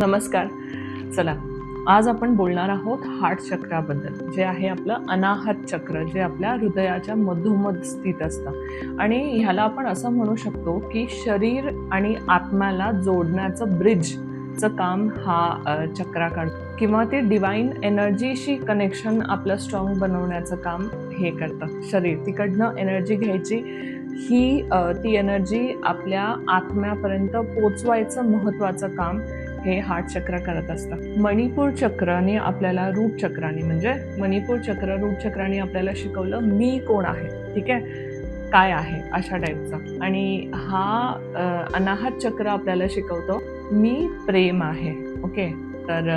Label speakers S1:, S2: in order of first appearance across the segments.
S1: नमस्कार. चला आज आपण बोलणार आहोत हार्ट चक्राबद्दल जे आहे आपलं अनाहत चक्र जे आपल्या हृदयाच्या मधोमध स्थित असतं. आणि ह्याला आपण असं म्हणू शकतो की शरीर आणि आत्म्याला जोडण्याचं ब्रिजचं काम हा चक्रा काढतो. किंवा ते डिवाईन एनर्जीशी कनेक्शन आपलं स्ट्रॉंग बनवण्याचं काम हे करतं. शरीर तिकडनं एनर्जी घ्यायची. ही ती एनर्जी आपल्या आत्म्यापर्यंत पोचवायचं महत्त्वाचं काम हे हार्ट चक्र करत असतं. मणिपूर चक्राने आपल्याला रूट चक्राने म्हणजे मणिपूर चक्र रूट चक्राने आपल्याला शिकवलं मी कोण आहे ठीक आहे? काय आहे? अशा टाईपचा आणि हा अनाहत चक्र आपल्याला शिकवतो मी प्रेम आहे ओके? तर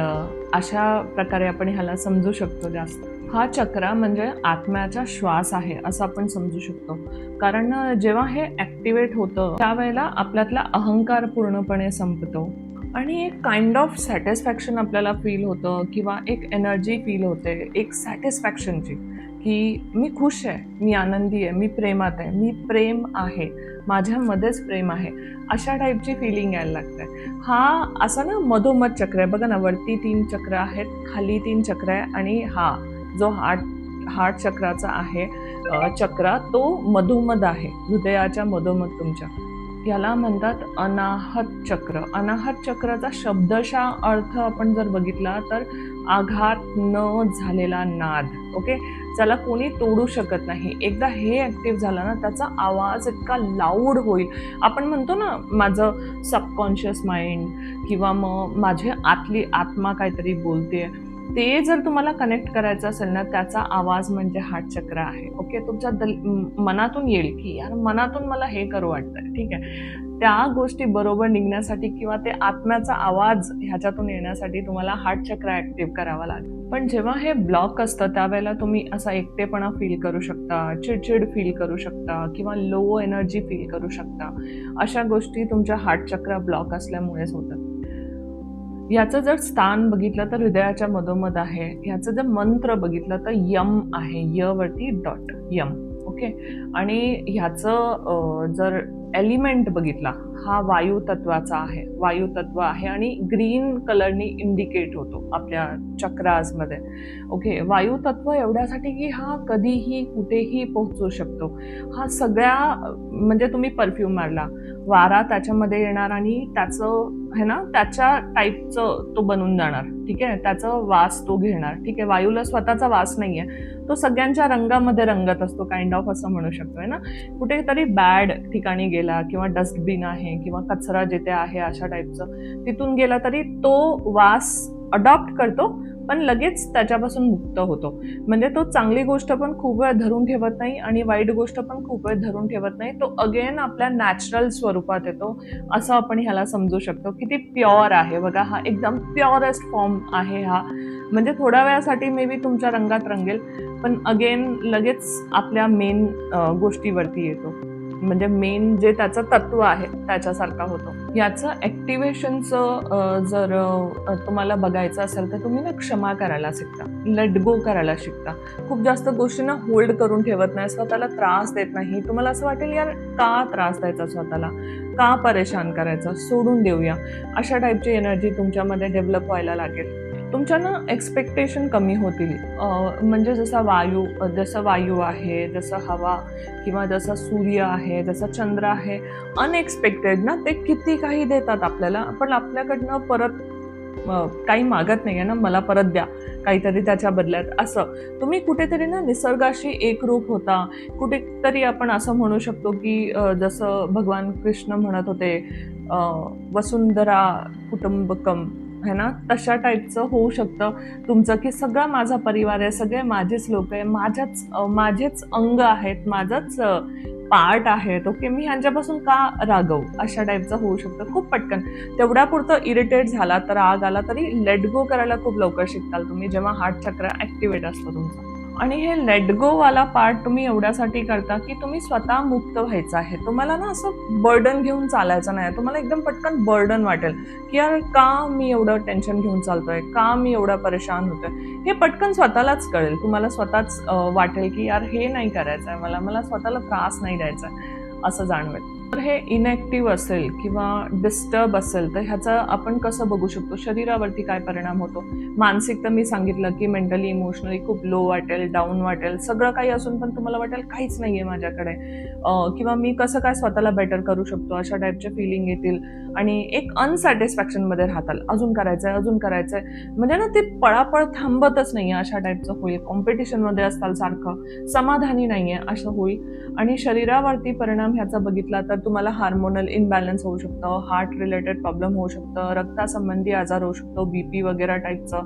S1: अशा प्रकारे आपण ह्याला समजू शकतो जास्त. हा चक्र म्हणजे आत्म्याचा श्वास आहे असं आपण समजू शकतो. कारण जेव्हा हे ॲक्टिवेट होतं त्यावेळेला आपल्यातला अहंकार पूर्णपणे संपतो. आणि एक काइंड ऑफ सॅटिस्फॅक्शन आपल्याला फील होतं किंवा एक एनर्जी फील होते एक सॅटिस्फॅक्शनची की मी खुश आहे मी आनंदी आहे मी प्रेमात आहे मी प्रेम आहे माझ्यामध्येच प्रेम आहे अशा टाईपची फिलिंग यायला लागते. हा असा ना मधोमध चक्र आहे. बघा ना वरती तीन चक्र आहेत खाली तीन चक्र आहे आणि हा जो हार्ट हार्ट चक्राचा आहे चक्र तो मधोमध आहे हृदयाच्या मधोमध तुमच्या. याला म्हणतात अनाहत चक्र. अनाहत चक्राचा शब्दशा अर्थ आपण जर बघितला तर आघात न झालेला नाद. ओके? त्याला कोणी तोडू शकत नाही. एकदा हे ॲक्टिव्ह झालं ना त्याचा आवाज इतका लाऊड होईल. आपण म्हणतो ना माझं सबकॉन्शियस माइंड किंवा मग माझी आतली आत्मा काहीतरी बोलते ते जर तुम्हाला कनेक्ट करायचं असेल ना त्याचा आवाज म्हणजे हार्ट चक्र आहे. ओके तुमच्या दल मनातून येईल की यार मनातून मला हे करू वाटतंय. ठीक आहे? त्या गोष्टी बरोबर निघण्यासाठी किंवा ते आत्म्याचा आवाज ह्याच्यातून येण्यासाठी तुम्हाला हार्ट चक्र ॲक्टिव्ह करावा लागेल. पण जेव्हा हे ब्लॉक असतं त्यावेळेला तुम्ही असा एकटेपणा फील करू शकता चिडचिड फील करू शकता किंवा लो एनर्जी फील करू शकता. अशा गोष्टी तुमच्या हार्ट चक्र ब्लॉक असल्यामुळेच होतात. याचं जर स्थान बघितलं तर हृदयाच्या मधोमध आहे. ह्याचं जर मंत्र बघितलं तर यम आहे. य वरती डॉट यम. ओके? आणि ह्याचं जर एलिमेंट बघितला हा वायू तत्वाचा आहे. वायू तत्व आहे आणि ग्रीन कलरनी इंडिकेट होतो आपल्या चक्राजमध्ये ओके? वायू तत्व एवढ्यासाठी की हा कधीही कुठेही पोहोचू शकतो. हा सगळ्या म्हणजे तुम्ही परफ्यूम मारला. वारा त्याच्यामध्ये येणार आणि त्याचं है ना? त्याच्या टाईपचं तो बनून जाणार ठीक आहे? त्याचं वास तो घेणार ठीक आहे? वायूला स्वतःचा वास नाही आहे तो सगळ्यांच्या रंगामध्ये रंगत असतो काइंड ऑफ असं म्हणू शकतो आहे ना? कुठेतरी बॅड ठिकाणी गेला किंवा डस्टबिन आहे किंवा कचरा जिथे आहे अशा टाईपचं तिथून गेला तरी तो वास अडॉप्ट करतो. पण लगेच त्याच्यापासून मुक्त होतो. म्हणजे तो चांगली गोष्ट पण खूप वेळ धरून ठेवत नाही आणि वाईट गोष्ट पण खूप वेळ धरून ठेवत नाही. तो अगेन आपल्या नॅचरल स्वरूपात येतो असं आपण ह्याला समजू शकतो किती प्युअर आहे. बघा हा एकदम प्युअरेस्ट फॉर्म आहे हा. म्हणजे थोड्या वेळासाठी मे बी तुमच्या रंगात रंगेल पण अगेन लगेच आपल्या मेन गोष्टीवरती येतो. म्हणजे मेन जे त्याचं तत्व आहे त्याच्यासारखा होतो. याचं ॲक्टिवेशनचं जर तुम्हाला बघायचं असेल तर तुम्ही ना क्षमा करायला शिकता. लेट गो करायला शिकता. खूप जास्त गोष्टींना होल्ड करून ठेवत नाही स्वतःला त्रास देत नाही. तुम्हाला असं वाटेल यार का त्रास द्यायचा स्वतःला? का परेशान करायचं? सोडून देऊया. अशा टाईपची एनर्जी तुमच्यामध्ये डेव्हलप व्हायला लागेल. तुमच्या ना एक्सपेक्टेशन कमी होतील. म्हणजे जसा वायू जसं वायू आहे जसं हवा किंवा जसा सूर्य आहे जसं चंद्र आहे अनएक्सपेक्टेड ना ते किती काही देतात आपल्याला. पण आपल्याकडनं परत काही मागत नाही आहे ना मला परत द्या काहीतरी त्याच्या बदल्यात. असं. तुम्ही कुठेतरी ना निसर्गाशी एकरूप होता. कुठेतरी आपण असं म्हणू शकतो की जसं भगवान कृष्ण म्हणत होते वसुंधरा कुटुंबकम. है ना तशा टाईपचं होऊ शकतं. तुमचं की सगळा माझा परिवार आहे सगळे माझेच लोक आहे माझ्याच माझेच अंग आहेत माझाच पार्ट आहेत ओके मी ह्यांच्यापासून का रागवू? अशा टाईपचं होऊ शकतं खूप पटकन. तेवढ्यापुरतं इरिटेट झाला तर राग आला तरी लेट गो करायला खूप लवकर शिकताल तुम्ही जेव्हा हार्ट चक्र ॲक्टिवेट असतं तुमचं. आणि हे लेट गो वाला पार्ट तुम्ही एवढ्यासाठी करता की तुम्ही स्वतः मुक्त व्हायचं आहे. तुम्हाला ना असं बर्डन घेऊन चालायचं नाही. तुम्हाला एकदम पटकन बर्डन वाटेल की यार का मी एवढं टेन्शन घेऊन चालतोय? का मी एवढा परेशान होतोय? हे पटकन स्वतःलाच कळेल. तुम्हाला स्वतःच वाटेल की यार हे नाही करायचं आहे मला. मला स्वतःला त्रास नाही द्यायचा आहे असं जाणवेल. तर हे इनॅक्टिव्ह असेल किंवा डिस्टर्ब असेल तर ह्याचा आपण कसं बघू शकतो? शरीरावरती काय परिणाम होतो? मानसिक तर मी सांगितलं की मेंटली इमोशनली खूप लो वाटेल डाऊन वाटेल. सगळं काही असून पण तुम्हाला वाटेल काहीच नाही आहे माझ्याकडे किंवा मी कसं काय स्वतःला बेटर करू शकतो? अशा टाईपचे फिलिंग येतील. आणि एक अनसॅटिस्फॅक्शनमध्ये राहताल. अजून करायचं आहे अजून करायचं आहे म्हणजे ना ते पळापळ थांबतच नाही अशा टाईपचं होईल. कॉम्पिटिशनमध्ये असताल सारखं. समाधानी नाही आहे असं होईल. आणि शरीरावरती परिणाम ह्याचा बघितला तर तुम्हाला हार्मोनल इनबॅलन्स होऊ शकतं हार्ट रिलेटेड प्रॉब्लेम होऊ शकतं रक्तासंबंधी आजार होऊ शकतो बीपी वगैरे टाईपचं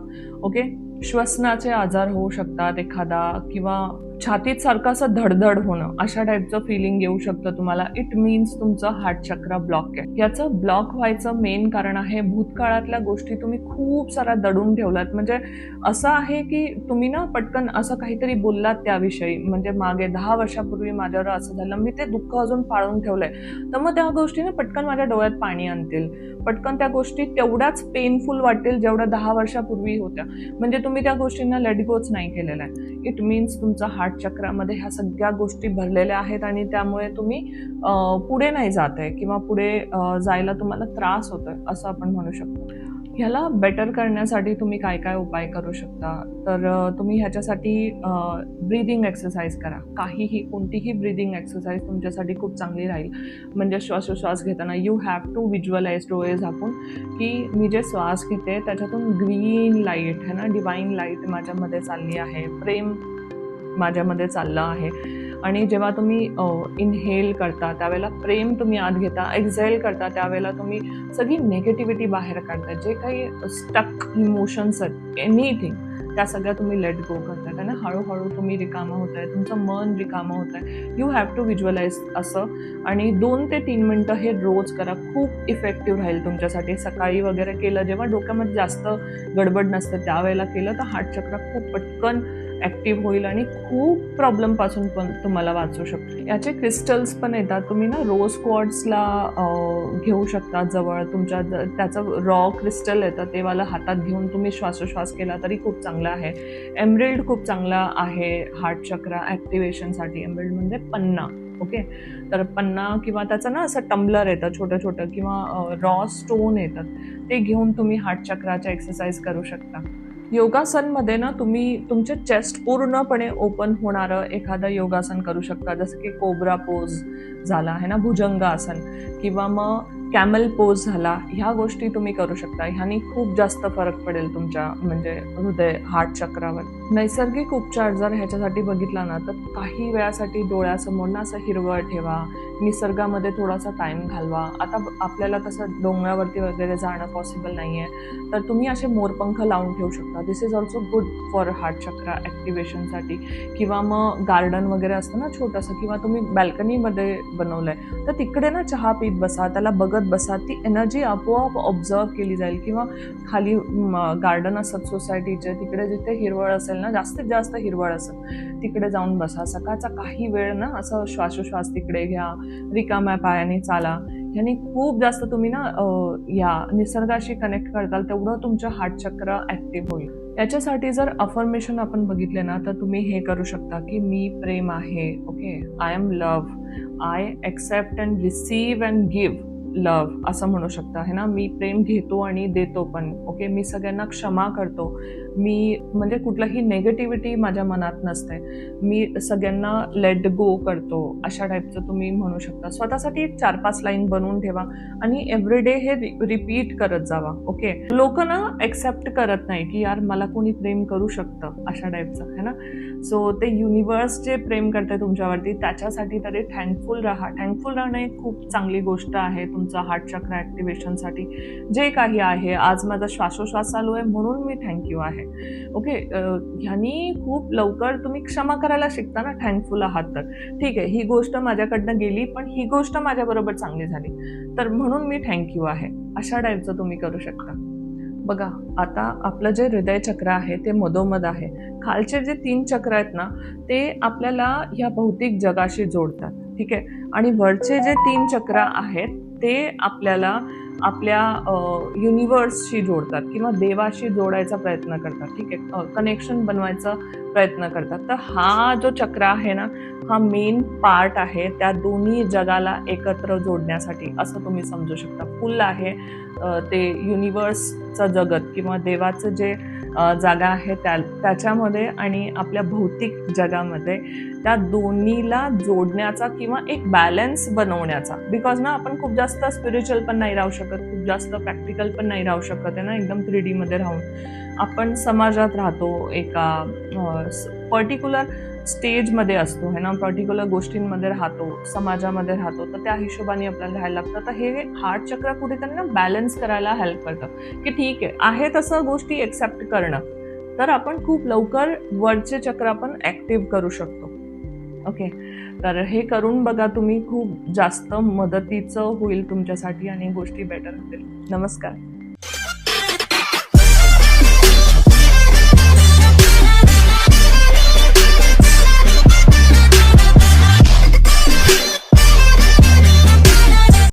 S1: ओके? श्वसनाचे आजार होऊ शकतात एखादा किंवा छातीत सारखं असं धडधड होणं अशा टाईपचं फिलिंग येऊ शकतं तुम्हाला. इट मीन्स तुमचं हार्ट चक्र ब्लॉक आहे. याचं ब्लॉक व्हायचं मेन कारण आहे भूतकाळातल्या गोष्टी तुम्ही खूप साऱ्या दडून ठेवलात म्हणजे असं आहे की तुम्ही ना पटकन असं काहीतरी बोललात त्याविषयी. म्हणजे मागे दहा वर्षापूर्वी माझ्यावर असं झालं. मी ते दुःख अजून पाळून ठेवलंय. तर मग त्या गोष्टीने पटकन माझ्या डोळ्यात पाणी आणतील. पटकन त्या गोष्टी तेवढ्याच पेनफुल वाटतील जेवढ्या दहा वर्षापूर्वी होत्या. म्हणजे तुम्ही त्या गोष्टींना लेट गोच नाही केलेल्या आहे. इट मीन्स तुमचा हार्ट चक्रामध्ये ह्या सगळ्या गोष्टी भरलेल्या आहेत आणि त्यामुळे तुम्ही पुढे नाही जात आहे किंवा पुढे जायला तुम्हाला त्रास होतोय असं आपण म्हणू शकतो. ह्याला बेटर करण्यासाठी तुम्ही काय काय उपाय करू शकता? तर तुम्ही ह्याच्यासाठी ब्रीदिंग एक्सरसाइज करा. काहीही कोणतीही ब्रीदिंग एक्सरसाइज तुमच्यासाठी खूप चांगली राहील. म्हणजे श्वासोश्वास घेताना यू हॅव टू विज्युअलाइज डोळे झाकून की मी जे श्वास घेते त्याच्यातून ग्रीन लाइट है ना? डिवाईन लाइट माझ्यामध्ये चालली आहे. प्रेम माझ्यामध्ये चाललं आहे. आणि जेव्हा तुम्ही इनहेल करता त्यावेळेला प्रेम तुम्ही आत घेता एक्झेल करता त्यावेळेला तुम्ही सगळी नेगेटिव्हिटी बाहेर काढता. जे काही स्टक इमोशन्स आहेत एनिथिंग त्या सगळ्या तुम्ही लेट गो करताय आणि हळूहळू तुम्ही रिकामं होत आहे तुमचं मन रिकामं होत आहे यू हॅव टू विज्युअलाइज असं. आणि दोन ते तीन मिनटं हे रोज करा. खूप इफेक्टिव्ह राहील तुमच्यासाठी. सकाळी वगैरे केलं जेव्हा डोक्यामध्ये जास्त गडबड नसतं त्यावेळेला केलं तर हार्ट चक्र खूप पटकन ॲक्टिव्ह होईल आणि खूप प्रॉब्लेमपासून पण तुम्हाला वाचू शकतो. याचे क्रिस्टल्स पण येतात. तुम्ही ना रोज क्वॉड्सला घेऊ शकता जवळ. तुमच्या त्याचं रॉ क्रिस्टल येतं. तेवाला हातात घेऊन तुम्ही श्वासोश्वास केला तरी खूप चांगला आहे. एमरिल्ड खूप चांगला आहे हार्ट चक्रा ॲक्टिवेशनसाठी एमरिल्ड म्हणजे पन्ना ओके? तर पन्ना किंवा त्याचं ना असं टम्बलर येतं छोटं छोटं किंवा रॉ स्टोन येतात. ते घेऊन तुम्ही हार्ट चक्राच्या एक्सरसाइज करू शकता. योगासनमध्ये ना तुम्ही तुमचे चेस्ट पूर्णपणे ओपन होणारं एखादं योगासन करू शकता. जसं की कोब्रा पोज झाला आहे ना? भुजंगासन किंवा मग कॅमल पोज झाला ह्या गोष्टी तुम्ही करू शकता. ह्यानी खूप जास्त फरक पडेल तुमच्या म्हणजे हृदय हार्ट चक्रावर. नैसर्गिक उपचार जर ह्याच्यासाठी बघितला ना तर काही वेळासाठी डोळ्यासमोर ना असं हिरवळ ठेवा निसर्गामध्ये थोडासा टाईम घालवा. आता आपल्याला तसं डोंगरावरती वगैरे जाणं पॉसिबल नाही आहे तर तुम्ही असे मोरपंख लावून ठेवू शकता. This is also good for heart chakra ॲक्टिवेशनसाठी किंवा मग गार्डन वगैरे असतं ना छोटंसं किंवा तुम्ही बॅल्कनीमध्ये बनवलं आहे तर तिकडे ना चहा पीत बसा. त्याला बघत बसा. ती एनर्जी आपोआप ऑब्झर्व केली जाईल. किंवा खाली गार्डन असतात सोसायटीचे तिकडे जिथे हिरवळ असेल ना जास्तीत जास्त हिरवळ असेल तिकडे जाऊन बसा. सकाळचा काही वेळ ना असं श्वासोश्वास तिकडे घ्या. रिकाम्या पायाने चाला. ह्याने खूप जास्त तुम्ही ना या निसर्गाशी कनेक्ट करताल तेवढं तुमचं हार्ट चक्र ॲक्टिव्ह होईल. याच्यासाठी जर अफर्मेशन आपण बघितले ना तर तुम्ही हे करू शकता की मी प्रेम आहे okay? I am love I accept and receive and give love असं म्हणू शकता है ना? मी प्रेम घेतो आणि देतो पण ओके मी सगळ्यांना क्षमा करतो. मी म्हणजे कुठलंही नेगेटिव्हिटी माझ्या मनात नसते मी सगळ्यांना लेट गो करतो अशा टाईपचं तुम्ही म्हणू शकता. स्वतःसाठी एक चार पाच लाईन बनवून ठेवा आणि एव्हरीडे हे रिपीट करत जावा ओके लोक ना एक्सेप्ट करत नाही की यार मला कोणी प्रेम करू शकतं अशा टाईपचं है ना? सो ते युनिवर्स जे प्रेम करते तुमच्यावरती त्याच्यासाठी तरी थँकफुल राहा. थँकफुल राहणं एक खूप चांगली गोष्ट आहे तुम तुमचं हार्ट चक्र ॲक्टिवेशनसाठी जे काही आहे आज माझा श्वासोश्वास चालू आहे म्हणून मी थँक्यू आहे. ओके ह्यांनी ह्यानी खूप लवकर तुम्ही क्षमा करायला शिकता ना थँकफुल आहात तर. ठीक आहे ही गोष्ट माझ्याकडनं गेली पण ही गोष्ट माझ्याबरोबर चांगली झाली. तर म्हणून मी थँक्यू आहे. अशा टाईपचं तुम्ही करू शकता. बघा आता आपलं जे हृदय चक्र आहे ते मधोमध आहे. खालचे जे तीन चक्र आहेत ना ते आपल्याला ह्या भौतिक जगाशी जोडतात. ठीक आहे? आणि वरचे जे तीन चक्र आहेत ते आपल्याला आपल्या युनिवर्सशी जोडतात किंवा देवाशी जोडायचा प्रयत्न करतात. ठीक आहे? कनेक्शन बनवायचा प्रयत्न करतात. तर हा जो चक्र आहे ना हा मेन पार्ट आहे त्या दोन्ही जगाला एकत्र जोडण्यासाठी असं तुम्ही समजू शकता. फुल आहे ते युनिवर्सचं जगत किंवा देवाचं जे जागा आहे त्या त्याच्यामध्ये आणि आपल्या भौतिक जगामध्ये त्या दोन्हीला जोडण्याचा किंवा एक बॅलन्स बनवण्याचा. बिकॉज ना आपण खूप जास्त स्पिरिच्युअल पण नाही राहू शकत खूप जास्त प्रॅक्टिकल पण नाही राहू शकत आहे ना एकदम थ्री डीमध्ये राहून. आपण समाजात राहतो एका पर्टिक्युलर स्टेजमध्ये असतो है ना? पर्टिक्युलर गोष्टींमध्ये राहतो समाजामध्ये राहतो तर त्या हिशोबाने आपल्याला राहायला लागतं. तर हे हार्ट चक्र कुठेतरी ना बॅलन्स करायला हेल्प करतं. की ठीक आहे आहे तसं गोष्टी एक्सेप्ट करणं तर आपण खूप लवकर वरचे चक्र आपण ॲक्टिव्ह करू शकतो. ओके तर हे करून बघा तुम्ही खूप जास्त मदतीचं होईल तुमच्यासाठी आणि गोष्टी बेटर होतील. नमस्कार.